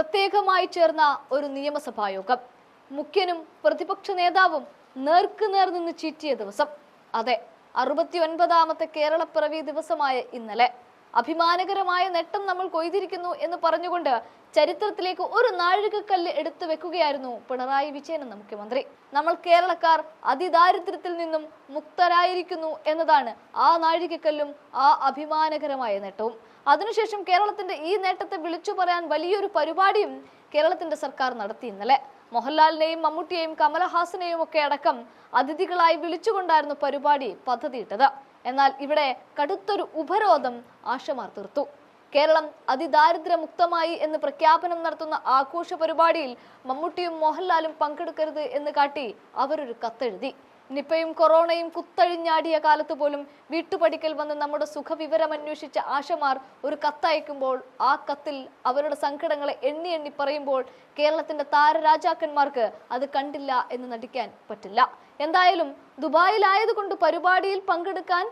പ്രത്യേകമായി ചേർന്ന ഒരു നിയമസഭാ യോഗം. മുഖ്യനും പ്രതിപക്ഷ നേതാവും നേർക്ക് നേർ നിന്ന് ചീറ്റിയ ദിവസം. അതെ അറുപത്തി ഒൻപതാമത്തെ കേരളപ്പിറവി ദിവസമായ ഇന്നലെ. അഭിമാനകരമായ നേട്ടം നമ്മൾ കൊയ്തിരിക്കുന്നു എന്ന് പറഞ്ഞുകൊണ്ട് ചരിത്രത്തിലേക്ക് ഒരു നാഴികക്കല്ല് എടുത്തു വെക്കുകയായിരുന്നു പിണറായി വിജയൻ എന്ന മുഖ്യമന്ത്രി. നമ്മൾ കേരളക്കാർ അതിദാരിദ്ര്യത്തിൽ നിന്നും മുക്തരായിരിക്കുന്നു എന്നതാണ് ആ നാഴികക്കല്ലും ആ അഭിമാനകരമായ നേട്ടവും. അതിനുശേഷം കേരളത്തിന്റെ ഈ നേട്ടത്തെ വിളിച്ചു പറയാൻ വലിയൊരു പരിപാടിയും കേരളത്തിന്റെ സർക്കാർ നടത്തി ഇന്നലെ. മോഹൻലാലിനെയും മമ്മൂട്ടിയെയും കമലഹാസനെയും ഒക്കെ അടക്കം അതിഥികളായി വിളിച്ചുകൊണ്ടായിരുന്നു പരിപാടി പദ്ധതിയിട്ടത്. എന്നാൽ ഇവിടെ കടുത്തൊരു ഉപരോധം ആശമാർ തീർത്തു. കേരളം അതിദാരിദ്ര്യമുക്തമായി എന്ന് പ്രഖ്യാപനം നടത്തുന്ന ആഘോഷ പരിപാടിയിൽ മമ്മൂട്ടിയും മോഹൻലാലും പങ്കെടുക്കരുത് എന്ന് കാട്ടി അവരൊരു കത്തെഴുതി. നിപ്പയും കൊറോണയും കുത്തഴിഞ്ഞാടിയ കാലത്ത് പോലും വീട്ടുപടിക്കൽ വന്ന് നമ്മുടെ സുഖവിവരം അന്വേഷിച്ച ആശമാർ ഒരു കത്തയക്കുമ്പോൾ ആ കത്തിൽ അവരുടെ സങ്കടങ്ങളെ എണ്ണി എണ്ണി പറയുമ്പോൾ കേരളത്തിന്റെ താരരാജാക്കന്മാർക്ക് അത് കണ്ടില്ല എന്ന് നടിക്കാൻ പറ്റില്ല. എന്തായാലും ദുബായിലായതുകൊണ്ട് പരിപാടിയിൽ പങ്കെടുക്കാൻ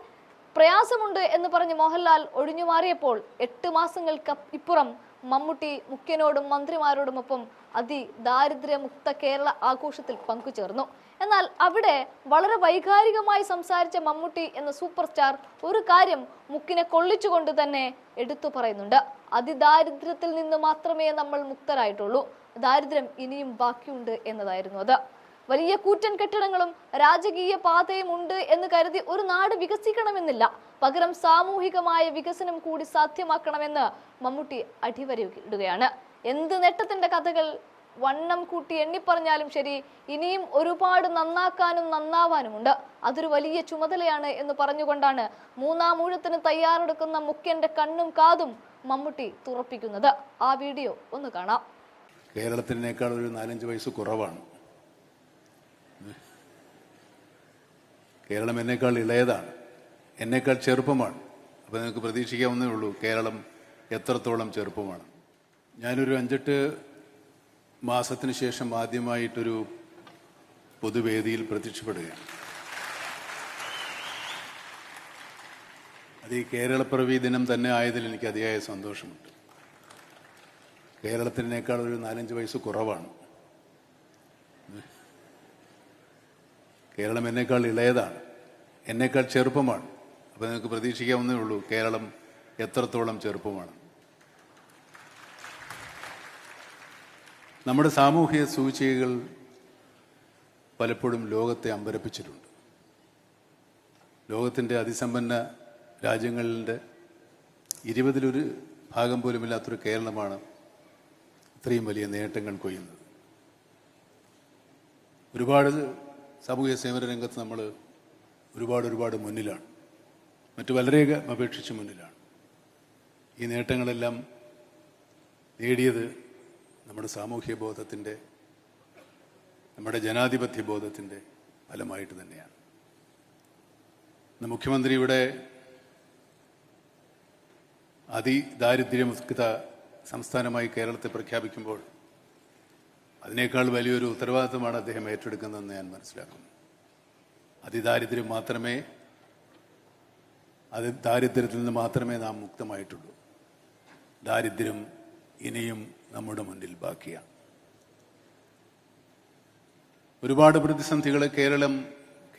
പ്രയാസമുണ്ട് എന്ന് പറഞ്ഞ് മോഹൻലാൽ ഒഴിഞ്ഞു മാറിയപ്പോൾ എട്ട് മാസങ്ങൾക്ക് ഇപ്പുറം മമ്മൂട്ടി മുഖ്യനോടും മന്ത്രിമാരോടുമൊപ്പം അതിദാരിദ്ര്യമുക്ത കേരള ആഘോഷത്തിൽ പങ്കുചേർന്നു. എന്നാൽ അവിടെ വളരെ വൈകാരികമായി സംസാരിച്ച മമ്മൂട്ടി എന്ന സൂപ്പർ സ്റ്റാർ ഒരു കാര്യം മുക്കിനെ കൊള്ളിച്ചുകൊണ്ട് തന്നെ എടുത്തു പറയുന്നുണ്ട്. അതിദാരിദ്ര്യത്തിൽ നിന്ന് മാത്രമേ നമ്മൾ മുക്തരായിട്ടുള്ളൂ. ദാരിദ്ര്യം ഇനിയും ബാക്കിയുണ്ട് എന്നതായിരുന്നു അത്. വലിയ കൂറ്റൻ കെട്ടിടങ്ങളും രാജകീയ പാതയും ഉണ്ട് എന്ന് കരുതി ഒരു നാട് വികസിക്കണമെന്നില്ല. പകരം സാമൂഹികമായ വികസനം കൂടി സാധ്യമാക്കണമെന്ന് മമ്മൂട്ടി അടിവരയിടുകയാണ്. എന്ത് നേട്ടത്തിന്റെ കഥകൾ വണ്ണം കൂട്ടി എണ്ണിപ്പറഞ്ഞാലും ശരി ഇനിയും ഒരുപാട് നന്നാക്കാനും നന്നാവാനുമുണ്ട്. അതൊരു വലിയ ചുമതലയാണ് എന്ന് പറഞ്ഞുകൊണ്ടാണ് മൂന്നാം ഊഴത്തിന് തയ്യാറെടുക്കുന്ന മുഖ്യന്റെ കണ്ണും കാതും മമ്മൂട്ടി തുറപ്പിക്കുന്നത്. ആ വീഡിയോ ഒന്ന് കാണാം. കേരളത്തിനേക്കാൾ ഒരു നാലഞ്ച് വയസ്സ് കുറവാണ്. കേരളം എന്നേക്കാൾ ഇളയതാണ് എന്നേക്കാൾ ചെറുപ്പമാണ്. അപ്പോൾ നിങ്ങൾക്ക് പ്രതീക്ഷിക്കാവുന്നേ ഉള്ളൂ കേരളം എത്രത്തോളം ചെറുപ്പമാണ്. ഞാനൊരു അഞ്ചെട്ട് മാസത്തിന് ശേഷം ആദ്യമായിട്ടൊരു പൊതുവേദിയിൽ പ്രത്യക്ഷപ്പെടുകയാണ്. അത് ഈ കേരളപ്പിറവി ദിനം തന്നെ ആയതിൽ എനിക്ക് അതിയായ സന്തോഷമുണ്ട്. കേരളത്തിനേക്കാൾ ഒരു നാലഞ്ച് വയസ്സ് കുറവാണ്. കേരളം എന്നേക്കാൾ ഇളയതാണ് എന്നേക്കാൾ ചെറുപ്പമാണ്. അപ്പോൾ നിങ്ങൾക്ക് പ്രതീക്ഷിക്കാവുന്നേ ഉള്ളൂ കേരളം എത്രത്തോളം ചെറുപ്പമാണ്. നമ്മുടെ സാമൂഹിക സൂചികകൾ പലപ്പോഴും ലോകത്തെ അമ്പരപ്പിച്ചിട്ടുണ്ട്. ലോകത്തിന്റെ അതിസമ്പന്ന രാജ്യങ്ങളിന്റെ ഇരുപതിലൊരു ഭാഗം പോലുമില്ലാത്തൊരു കേരളമാണ് ഇത്രയും വലിയ നേട്ടങ്ങൾ കൊയ്യുന്നത്. ഒരുപാട് സാമൂഹിക സേവന രംഗത്ത് നമ്മൾ ഒരുപാട് ഒരുപാട് മുന്നിലാണ്. മറ്റു പലരെയൊക്കെ അപേക്ഷിച്ച് മുന്നിലാണ്. ഈ നേട്ടങ്ങളെല്ലാം നേടിയത് നമ്മുടെ സാമൂഹ്യ ബോധത്തിന്റെ നമ്മുടെ ജനാധിപത്യ ബോധത്തിന്റെ ഫലമായിട്ട് തന്നെയാണ്. മുഖ്യമന്ത്രി ഇവിടെ അതിദാരിദ്ര്യമുക്ത സംസ്ഥാനമായി കേരളത്തെ പ്രഖ്യാപിക്കുമ്പോൾ അതിനേക്കാൾ വലിയൊരു ഉത്തരവാദിത്തമാണ് അദ്ദേഹം ഏറ്റെടുക്കുന്നതെന്ന് ഞാൻ മനസ്സിലാക്കുന്നു. അതിദാരിദ്ര്യം മാത്രമേ അത് ദാരിദ്ര്യത്തിൽ നിന്ന് മാത്രമേ നാം മുക്തമായിട്ടുള്ളൂ. ദാരിദ്ര്യം ഇനിയും നമ്മുടെ മുന്നിൽ ബാക്കിയാണ് ഒരുപാട് പ്രതിസന്ധികളെ കേരളം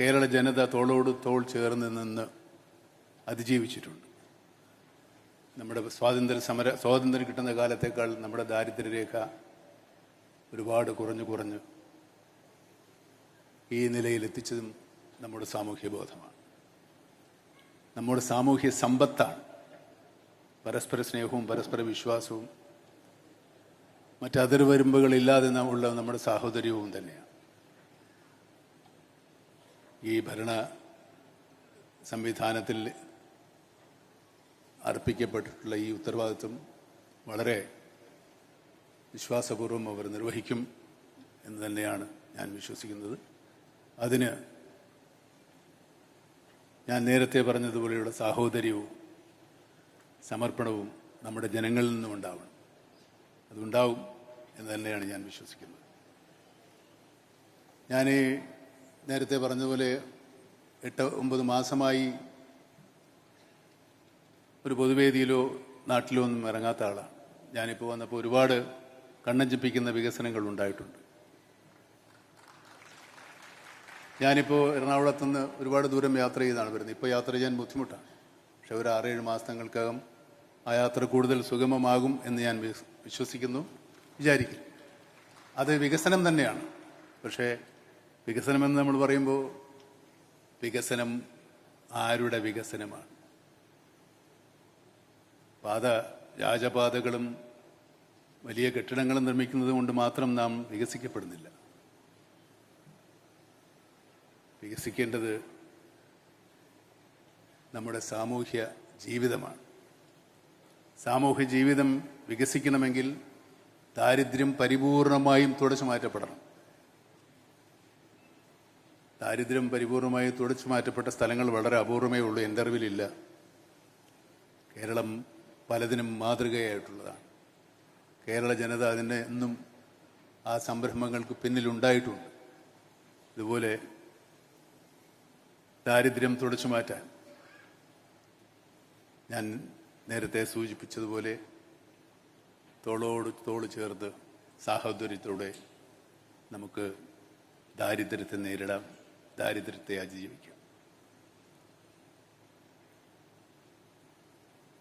കേരള ജനത തോളോട് തോൾ ചേർന്ന് നിന്ന് അതിജീവിച്ചിട്ടുണ്ട്. നമ്മുടെ സ്വാതന്ത്ര്യ സമര സ്വാതന്ത്ര്യം കിട്ടുന്ന കാലത്തേക്കാൾ നമ്മുടെ ദാരിദ്ര്യരേഖ ഒരുപാട് കുറഞ്ഞു കുറഞ്ഞ് ഈ നിലയിലെത്തിച്ചതും നമ്മുടെ സാമൂഹ്യ ബോധമാണ് നമ്മുടെ സാമൂഹ്യ സമ്പത്താണ്. പരസ്പര സ്നേഹവും പരസ്പര വിശ്വാസവും മറ്റതിർവരുമ്പുകളില്ലാതെ ഉള്ള നമ്മുടെ സാഹോദര്യവും തന്നെയാണ്. ഈ ഭരണ സംവിധാനത്തിൽ അർപ്പിക്കപ്പെട്ടിട്ടുള്ള ഈ ഉത്തരവാദിത്വം വളരെ വിശ്വാസപൂർവം അവർ നിർവഹിക്കും എന്ന് തന്നെയാണ് ഞാൻ വിശ്വസിക്കുന്നത്. അതിന് ഞാൻ നേരത്തെ പറഞ്ഞതുപോലെയുള്ള സാഹോദര്യവും സമർപ്പണവും നമ്മുടെ ജനങ്ങളിൽ നിന്നും ഉണ്ടാവണം. അതുണ്ടാവും എന്ന് തന്നെയാണ് ഞാൻ വിശ്വസിക്കുന്നത്. ഞാൻ നേരത്തെ പറഞ്ഞതുപോലെ എട്ട് ഒമ്പത് മാസമായി ഒരു പൊതുവേദിയിലോ നാട്ടിലോ ഒന്നും ഇറങ്ങാത്ത ആളാണ്. ഞാനിപ്പോൾ വന്നപ്പോൾ ഒരുപാട് കണ്ണഞ്ചിപ്പിക്കുന്ന വികസനങ്ങൾ ഉണ്ടായിട്ടുണ്ട്. ഞാനിപ്പോൾ എറണാകുളത്ത് നിന്ന് ഒരുപാട് ദൂരം യാത്ര ചെയ്താണ് വരുന്നത്. ഇപ്പോൾ യാത്ര ചെയ്യാൻ ബുദ്ധിമുട്ടാണ്. പക്ഷെ ഒരു ആറേഴ് മാസങ്ങൾക്കകം ആ യാത്ര കൂടുതൽ സുഗമമാകും എന്ന് ഞാൻ വിശ്വസിക്കുന്നു വിചാരിക്കും അത് വികസനം തന്നെയാണ്. പക്ഷേ വികസനമെന്ന് നമ്മൾ പറയുമ്പോൾ വികസനം ആരുടെ വികസനമാണ്? പാത രാജപാതകളും വലിയ കെട്ടിടങ്ങൾ നിർമ്മിക്കുന്നത് കൊണ്ട് മാത്രം നാം വികസിക്കപ്പെടുന്നില്ല. വികസിക്കേണ്ടത് നമ്മുടെ സാമൂഹ്യ ജീവിതമാണ്. സാമൂഹ്യ ജീവിതം വികസിക്കണമെങ്കിൽ ദാരിദ്ര്യം പരിപൂർണമായും തുടച്ചു മാറ്റപ്പെടണം. ദാരിദ്ര്യം പരിപൂർണമായും തുടച്ചു മാറ്റപ്പെട്ട സ്ഥലങ്ങൾ വളരെ അപൂർവമേ ഉള്ളൂ എന്റെ അറിവിലില്ല. കേരളം പലതിനും മാതൃകയായിട്ടുള്ളതാണ്. കേരള ജനത അതിനെ എന്നും ആ സംരംഭങ്ങൾക്ക് പിന്നിലുണ്ടായിട്ടുണ്ട്. ഇതുപോലെ ദാരിദ്ര്യം തുടച്ചു മാറ്റാൻ. ഞാൻ നേരത്തെ സൂചിപ്പിച്ചതുപോലെ തോളോട് തോൾ ചേർത്ത് സാഹോദര്യത്തോടെ നമുക്ക് ദാരിദ്ര്യത്തെ നേരിടാം ദാരിദ്ര്യത്തെ അതിജീവിക്കാം.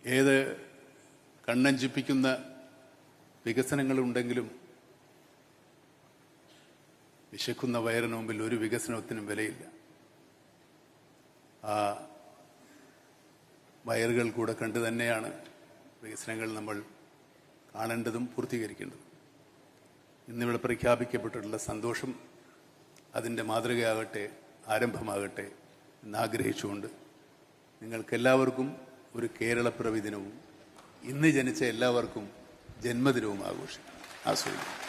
ഏത് കണ്ണഞ്ചിപ്പിക്കുന്ന വികസനങ്ങളുണ്ടെങ്കിലും വിശക്കുന്ന വയറിന് മുമ്പിൽ ഒരു വികസനത്തിനും വിലയില്ല. ആ വയറുകൾ കൂടെ കണ്ടു തന്നെയാണ് വികസനങ്ങൾ നമ്മൾ കാണേണ്ടതും പൂർത്തീകരിക്കേണ്ടതും. ഇന്നിവിടെ പ്രഖ്യാപിക്കപ്പെട്ടിട്ടുള്ള സന്തോഷം അതിന്റെ മാതൃകയാകട്ടെ ആരംഭമാകട്ടെ എന്നാഗ്രഹിച്ചുകൊണ്ട് നിങ്ങൾക്കെല്ലാവർക്കും ഒരു കേരളപ്പിറവി ദിനവും. ഇന്ന് ജനിച്ച എല്ലാവർക്കും ജന്മദിനവും ആഘോഷിക്കും. ആസ്വദിക്കും.